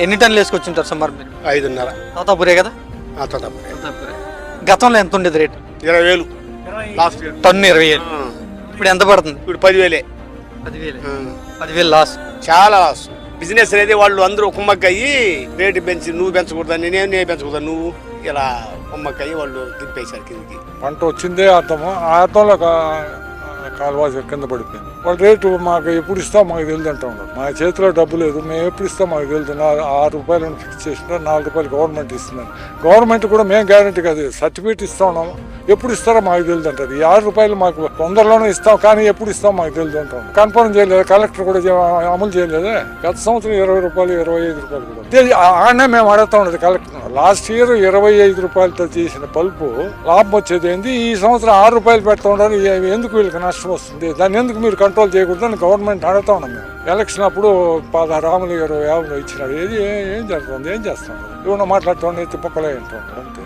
ఎన్ని టన్నులు వేసుకొచ్చింటారు సుమారు మీరు? ఐదున్నర. తోతాపురే కదా? ఆ తోతాపురి. తోతాపురే. గతంలో ఎంత ఉండేది రేటు? ఇరవై వేలు. Last year. టన్ను ఇరవై వేలు. ఆ. ఇప్పుడు ఎంత పడుతుంది? ఇప్పుడు పదివేలే. పదివేలు. ఆ. పదివేలు లాస్ చాలా లాస్ బిజినెస్ అనేది వాళ్ళు అందరూ కుమ్మక్కయ్యి రేటు పెంచి నువ్వు పెంచకూడదని నేను నేను పెంచకూడదు నువ్వు ఇలా కుమ్మక్కయ్యి వాళ్ళు దింపేశారు కిందకి. పంట వచ్చిందే అర్థము. ఆ అర్థంలో కాలువ కింద పడిపోయింది. వాళ్ళు రేటు మాకు ఎప్పుడు ఇస్తాం మాకు తెలియదు అంటా ఉన్నారు మా చేతిలో డబ్బు లేదు మేము ఎప్పుడు ఇస్తాం మాకు తెలియదు. ఆరు రూపాయలు ఫిక్స్ చేసినా నాలుగు రూపాయలు గవర్నమెంట్ ఇస్తున్నారు గవర్నమెంట్ కూడా మేము గ్యారంటీ కాదు సర్టిఫికేట్ ఇస్తా ఉన్నాము ఎప్పుడు ఇస్తారో మాకు తెలియదు అంటారు ఈ ఆరు రూపాయలు మాకు తొందరలోనే ఇస్తాం కానీ ఎప్పుడు ఇస్తాం మాకు తెలియదు అంటాం కన్ఫర్మ్ చేయలేదు? కలెక్టర్ కూడా అమలు చేయలేదే? గత సంవత్సరం ఇరవై రూపాయలు ఇరవై ఐదు రూపాయలు కూడా. ఆడనే మేము అడుగుతా ఉన్నది కలెక్టర్. లాస్ట్ ఇయర్ ఇరవై ఐదు రూపాయలతో చేసిన పల్పు లాభం వచ్చేది ఏంది? ఈ సంవత్సరం ఆరు రూపాయలు పెడతా ఉన్నారు ఎందుకు వీళ్ళకి నష్టం వస్తుంది. దాన్ని ఎందుకు మీరు కంట్రోల్ చేయకూడదని గవర్నమెంట్ అడుగుతా ఉన్నాం మేము. ఎలక్షన్ అప్పుడు పదహారు రాములు గారు యాభై ఇచ్చినాడు ఏది ఏం జరుగుతుంది ఏం చేస్తాం ఇవన్న మాట్లాడుతుంది తిప్పకలే అంటాం అంతే.